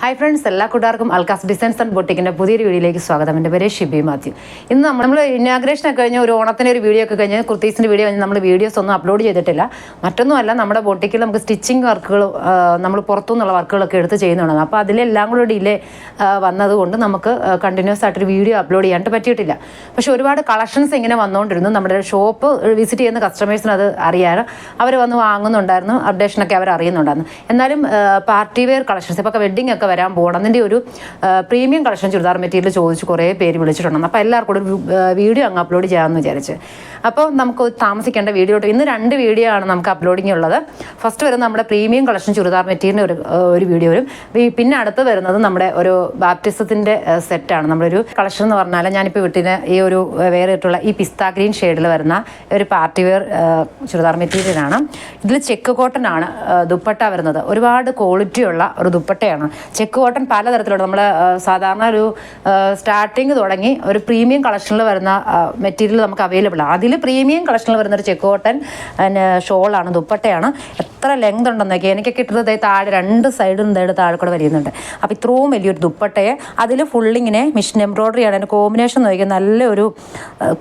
Hi friends എല്ലാ കൂട്ടുകാർക്കും Alukkas designs and ബൊട്ടിക്കിന്റെ പുതിയൊരു വീഡിയോയിലേക്ക് സ്വാഗതം. എന്റെ പേര് ഷിബി മാത്യു. ഇന്ന് നമ്മൾ നമ്മൾ ഇനാഗ്രേഷൻ ഒക്കെ കഴിഞ്ഞ് ഒരു ഓണത്തിന്റെ ഒരു വീഡിയോ ഒക്കെ കഴിഞ്ഞ് കുർത്തീസിന്റെ വീഡിയോ കഴിഞ്ഞ് നമ്മൾ വീഡിയോസ് ഒന്നും അപ്ലോഡ് ചെയ്തിട്ടില്ല. മറ്റൊന്നുമല്ല നമ്മുടെ ബൊട്ടിക്കിൽ നമുക്ക് സ്റ്റിച്ചിങ് വർക്കുകൾ നമ്മൾ പുറത്തുനിന്നുള്ള വർക്കുകളൊക്കെ എടുത്ത് ചെയ്യുന്നതാണ്. അപ്പോൾ അതിലെല്ലാം കൂടെ ഡിലേ വന്നതുകൊണ്ട് നമുക്ക് കണ്ടിന്യൂസ് ആയിട്ടൊരു വീഡിയോ അപ്ലോഡ് ചെയ്യാനായിട്ട് പറ്റിയിട്ടില്ല. പക്ഷേ ഒരുപാട് കളക്ഷൻസ് ഇങ്ങനെ വന്നുകൊണ്ടിരുന്നു നമ്മുടെ ഷോപ്പ് വിസിറ്റ് ചെയ്യുന്ന കസ്റ്റമേഴ്സിന് അത് അറിയാറ് അവർ വന്ന് വാങ്ങുന്നുണ്ടായിരുന്നു. അപ്ഡേഷനൊക്കെ അവർ അറിയുന്നുണ്ടായിരുന്നു എന്നാലും പാർട്ടി വെയർ കളക്ഷൻസ് ഇപ്പോൾ വെഡ്ഡിംഗ് ഒക്കെ വരാൻ പോകണം അതിന്റെ ഒരു പ്രീമിയം കളക്ഷൻ ചുരിദാർ മെറ്റീരിയൽ ചോദിച്ച് കുറേ പേര് വിളിച്ചിട്ടുണ്ടെന്ന് അപ്പോൾ എല്ലാവർക്കും കൂടെ ഒരു വീഡിയോ അങ്ങ് അപ്ലോഡ് ചെയ്യാമെന്ന് വിചാരിച്ച്. അപ്പോൾ നമുക്ക് താമസിക്കേണ്ട വീഡിയോ ഇന്ന് രണ്ട് വീഡിയോ ആണ് നമുക്ക് അപ്ലോഡിംഗ് ഉള്ളത്. ഫസ്റ്റ് വരുന്നത് നമ്മുടെ പ്രീമിയം കളക്ഷൻ ചുരിദാർ മെറ്റീരിയൽ ഒരു ഒരു വീഡിയോ വരും. പിന്നെ അടുത്ത് വരുന്നത് നമ്മുടെ ഒരു ബാപ്റ്റിസത്തിന്റെ സെറ്റാണ് നമ്മുടെ ഒരു കളക്ഷൻ എന്ന് പറഞ്ഞാൽ ഞാനിപ്പോൾ വീട്ടിന് ഈ ഒരു വേറെ ഇട്ടുള്ള ഈ പിസ്ത ഗ്രീൻ ഷെയ്ഡിൽ വരുന്ന ഒരു പാർട്ടി വെയർ ചുരിദാർ മെറ്റീരിയലാണ് ഇതിൽ ചെക്ക് കോട്ടൺ ആണ് ദുപ്പട്ട വരുന്നത്. ഒരുപാട് ക്വാളിറ്റിയുള്ള ഒരു ദുപ്പട്ടയാണ്. ചെക്ക് കോട്ടൺ പലതരത്തിലുണ്ട്. നമ്മൾ സാധാരണ ഒരു സ്റ്റാർട്ടിങ് തുടങ്ങി ഒരു പ്രീമിയം കളക്ഷനിൽ വരുന്ന മെറ്റീരിയൽ നമുക്ക് അവൈലബിൾ ആണ്. അതിൽ പ്രീമിയം കളക്ഷനിൽ വരുന്ന ഒരു ചെക്ക് കോട്ടൺ ഷോളാണ് ദുപ്പട്ടയാണ്. എത്ര ലെങ്ത് ഉണ്ടെന്നൊക്കെ എനിക്കൊക്കെ ഇട്ടത് താഴെ രണ്ട് സൈഡും ഇതായിട്ട് താഴെ കൂടെ വരുന്നുണ്ട് അപ്പോൾ ഇത്രയും വലിയൊരു ദുപ്പട്ടയെ അതിൽ ഫുള്ളിങ്ങനെ മിഷൻ എംബ്രോയ്ഡറി ആണ്. അതിന്റെ കോമ്പിനേഷൻ നോക്കിയാൽ നല്ലൊരു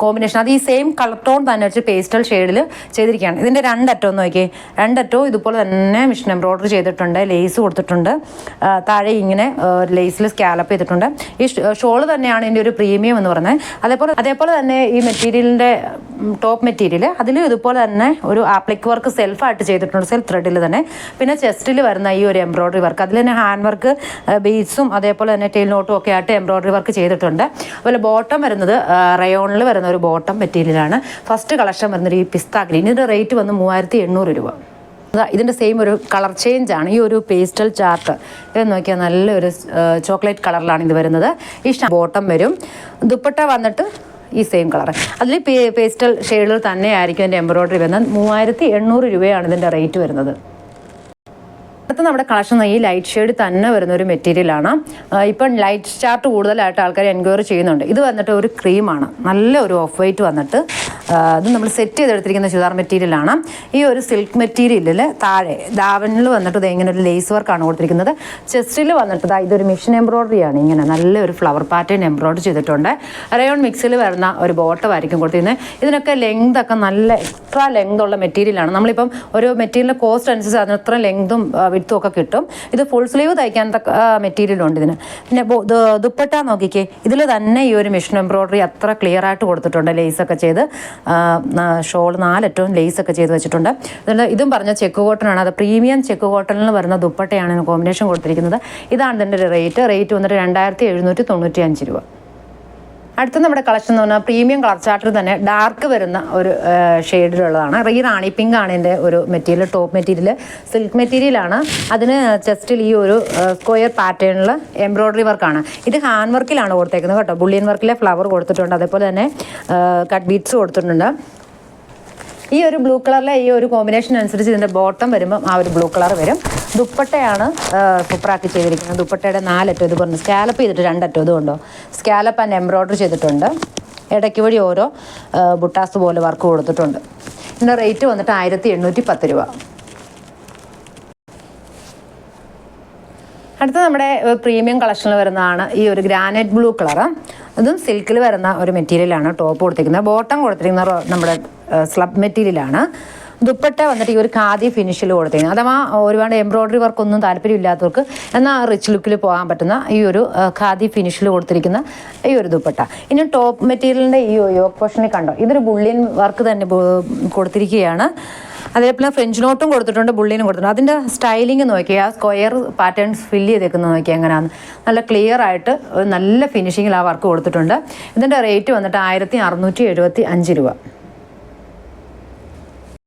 കോമ്പിനേഷൻ അത് ഈ സെയിം കളർ ടോൺ തന്നെ വെച്ച് പേസ്റ്റൽ ഷെയ്ഡിൽ ചെയ്തിരിക്കുകയാണ്. ഇതിന്റെ രണ്ടറ്റവും നോക്കി രണ്ടറ്റവും ഇതുപോലെ തന്നെ മിഷൻ എംബ്രോയ്ഡറി ചെയ്തിട്ടുണ്ട്. ലേസ് കൊടുത്തിട്ടുണ്ട്. താഴെ ഇങ്ങനെ ലേസിൽ സ്കാലപ്പ് ചെയ്തിട്ടുണ്ട്. ഈ ഷോൾ തന്നെയാണ് ഇതിന്റെ ഒരു പ്രീമിയം എന്ന് പറയുന്നത്. അതേപോലെ അതേപോലെ തന്നെ ഈ മെറ്റീരിയലിന്റെ ടോപ്പ് മെറ്റീരിയൽ അതിൽ ഇതുപോലെ തന്നെ ഒരു ആപ്ലിക് വർക്ക് സെൽഫായിട്ട് ചെയ്തിട്ടുണ്ട്. സെൽഫ് ത്രെഡിൽ തന്നെ. പിന്നെ ചെസ്റ്റിൽ വരുന്ന ഈ ഒരു എംബ്രോയ്ഡറി വർക്ക് അതിൽ തന്നെ ഹാൻഡ് വർക്ക് ബീഡ്സും അതേപോലെ തന്നെ ടെയിൽ നോട്ടും ഒക്കെ ആയിട്ട് എംബ്രോയ്ഡറി വർക്ക് ചെയ്തിട്ടുണ്ട്. അതുപോലെ ബോട്ടം വരുന്നത് റയോണിൽ വരുന്ന ഒരു ബോട്ടം മെറ്റീരിയലാണ് ഫസ്റ്റ് കളക്ഷൻ വരുന്ന ഈ പിസ്ത ഗ്രീൻ. ഇതിന്റെ റേറ്റ് വന്ന് മൂവായിരത്തി എണ്ണൂറ് രൂപ ഇതിന്റെ സെയിം ഒരു കളർ ചേഞ്ച് ആണ്. ഈ ഒരു പേസ്റ്റൽ ചാർട്ട് ഇത് നോക്കിയാൽ നല്ലൊരു ചോക്ലേറ്റ് കളറിലാണ് ഇത് വരുന്നത്. ഈ ബോട്ടം വരും. ദുപ്പട്ട വന്നിട്ട് ഈ സെയിം കളർ അതിൽ പേസ്റ്റൽ ഷെയ്ഡിൽ തന്നെ ആയിരിക്കും എന്റെ എംബ്രോയ്ഡറി വരുന്നത്. മൂവായിരത്തി എണ്ണൂറ് രൂപയാണ് ഇതിന്റെ റേറ്റ് വരുന്നത്. അടുത്ത നമ്മുടെ കളക്ഷൻ ഈ ലൈറ്റ് ഷെയ്ഡ് തന്നെ വരുന്ന ഒരു മെറ്റീരിയലാണ് ഇപ്പം ലൈറ്റ് ചാർട്ട് കൂടുതലായിട്ട് ആൾക്കാർ എൻക്വയറി ചെയ്യുന്നുണ്ട്. ഇത് വന്നിട്ട് ഒരു ക്രീമാണ് നല്ല ഒരു ഓഫ് വൈറ്റ് വന്നിട്ട്. ഇത് നമ്മൾ സെറ്റ് ചെയ്തെടുത്തിരിക്കുന്ന ചുരിദാർ മെറ്റീരിയലാണ് ഈ ഒരു സിൽക്ക് മെറ്റീരിയലിൽ താഴെ ദാവനിൽ വന്നിട്ട് ഇത് ഇങ്ങനെ ഒരു ലേസ് വർക്കാണ് കൊടുത്തിരിക്കുന്നത്. ചെസ്റ്റിൽ വന്നിട്ട് ഇതൊരു മിഷൻ എംബ്രോയ്ഡറി ആണ്. ഇങ്ങനെ നല്ലൊരു ഫ്ലവർ പാറ്റേൺ എംബ്രോയ്ഡറി ചെയ്തിട്ടുണ്ട്. റയോൺ മിക്സിൽ വരുന്ന ഒരു ബോട്ടം ആയിരിക്കും കൊടുത്തിരുന്നത് ഇതിനൊക്കെ ലെങ്ത് ഒക്കെ നല്ല എക്സ്ട്രാ ലെങ്ത് ഉള്ള മെറ്റീരിയലാണ് നമ്മളിപ്പം ഒരു മെറ്റീരിയലിന്റെ കോസ്റ്റ് അനുസരിച്ച് അതിന് എത്ര ലെങ്തും വിടുത്തും ഒക്കെ കിട്ടും. ഇത് ഫുൾ സ്ലീവ് തയ്ക്കാൻ മെറ്റീരിയൽ ഉണ്ട് ഇതിന്. പിന്നെ ദുപ്പട്ട നോക്കിക്കേ. ഇതിൽ തന്നെ ഈ ഒരു മിഷൻ എംബ്രോയ്ഡറി അത്ര ക്ലിയർ ആയിട്ട് കൊടുത്തിട്ടുണ്ട് ലേസ് ഒക്കെ ചെയ്ത്. ഷോൾ നാലറ്റവും ലേസ് ഒക്കെ ചെയ്ത് വെച്ചിട്ടുണ്ട്. അതുകൊണ്ട് ഇതും പറഞ്ഞ ചെക്ക് കോട്ടനാണ് അത് പ്രീമിയം ചെക്ക് കോട്ടണിൽ വരുന്ന ദുപ്പട്ടയാണ് കോമ്പിനേഷൻ കൊടുത്തിരിക്കുന്നത്. ഇതാണ് ഇതിന്റെ റേറ്റ്. റേറ്റ് വന്നിട്ട് രണ്ടായിരത്തി എഴുന്നൂറ്റി തൊണ്ണൂറ്റി അഞ്ച് രൂപ. അടുത്ത നമ്മുടെ കളക്ഷൻ എന്ന് പറഞ്ഞാൽ പ്രീമിയം കളർ ചാർട്ടിൽ തന്നെ ഡാർക്ക് വരുന്ന ഒരു ഷെയ്ഡിലുള്ളതാണ്. ഈ റാണി പിങ്ക് ആണ് എന്റെ ഒരു മെറ്റീരിയൽ ടോപ്പ് മെറ്റീരിയൽ സിൽക്ക് മെറ്റീരിയലാണ്. അതിന് ചെസ്റ്റിൽ ഈ ഒരു സ്ക്വയർ പാറ്റേണിൽ എംബ്രോയ്ഡറി വർക്കാണ്. ഇത് ഹാൻഡ് വർക്കിലാണ് കൊടുത്തേക്കുന്നത് കേട്ടോ. ബുള്ളിയൻ വർക്കിലെ ഫ്ലവർ കൊടുത്തിട്ടുണ്ട്. അതേപോലെ തന്നെ കട്ട് ബീറ്റ്സ് കൊടുത്തിട്ടുണ്ട്. ഈ ഒരു ബ്ലൂ കളറിലെ ഈ ഒരു കോമ്പിനേഷൻ അനുസരിച്ച് ഇതിന്റെ ബോട്ടം വരുമ്പം ആ ഒരു ബ്ലൂ കളർ വരും. ദുപ്പട്ടയാണ് സൂപ്പറാക്കി ചെയ്തിരിക്കുന്നത്. ദുപ്പട്ടയുടെ നാലറ്റം ഇത് പറഞ്ഞു. സ്കാലപ്പ് ചെയ്തിട്ട് രണ്ടറ്റം ഇതുകൊണ്ടോ സ്കാലപ്പ് ആൻഡ് എംബ്രോയ്ഡറി ചെയ്തിട്ടുണ്ട്. ഇടയ്ക്ക് വഴി ഓരോ ബുട്ടാസ് പോലെ വർക്ക് കൊടുത്തിട്ടുണ്ട്. ഇതിന്റെ റേറ്റ് വന്നിട്ട് ആയിരത്തി എണ്ണൂറ്റി പത്ത് രൂപ. അടുത്ത നമ്മുടെ പ്രീമിയം കളക്ഷനിൽ വരുന്നതാണ് ഈ ഒരു ഗ്രാനൈറ്റ് ബ്ലൂ കളർ അതും സിൽക്കിൽ വരുന്ന ഒരു മെറ്റീരിയലാണ് ടോപ്പ് കൊടുത്തിരിക്കുന്നത്. ബോട്ടം കൊടുത്തിരിക്കുന്ന നമ്മുടെ സ്ലബ് മെറ്റീരിയലാണ് ദുപ്പട്ട വന്നിട്ട് ഈ ഒരു ഖാദി ഫിനിഷിൽ കൊടുത്തിരുന്നു അഥവാ ഒരുപാട് എംബ്രോയ്ഡറി വർക്ക് ഒന്നും താല്പര്യമില്ലാത്തവർക്ക് എന്നാൽ റിച്ച് ലുക്കിൽ പോകാൻ പറ്റുന്ന ഈ ഒരു ഖാദി ഫിനിഷിൽ കൊടുത്തിരിക്കുന്ന ഈ ഒരു ദുപ്പട്ട. ഇനി ടോപ്പ് മെറ്റീരിയലിന്റെ ഈ യോക്ക് പോർഷനിൽ കണ്ടോ? ഇതൊരു ബുള്ളിയൻ വർക്ക് തന്നെ കൊടുത്തിരിക്കുകയാണ്. അതേപോലെ ഫ്രഞ്ച് നോട്ടും കൊടുത്തിട്ടുണ്ട് ബുള്ളിനും കൊടുത്തിട്ടുണ്ട്. അതിന്റെ സ്റ്റൈലിംഗ് നോക്കിയാൽ ആ സ്ക്വയർ പാറ്റേൺസ് ഫില്ല് ചെയ്തേക്കുന്നത് നോക്കിയാൽ എങ്ങനെയാണ് നല്ല ക്ലിയർ ആയിട്ട് നല്ല ഫിനിഷിങ്ങിൽ ആ വർക്ക് കൊടുത്തിട്ടുണ്ട്. ഇതിന്റെ റേറ്റ് വന്നിട്ട് ആയിരത്തി അറുന്നൂറ്റി എഴുപത്തി അഞ്ച് രൂപ.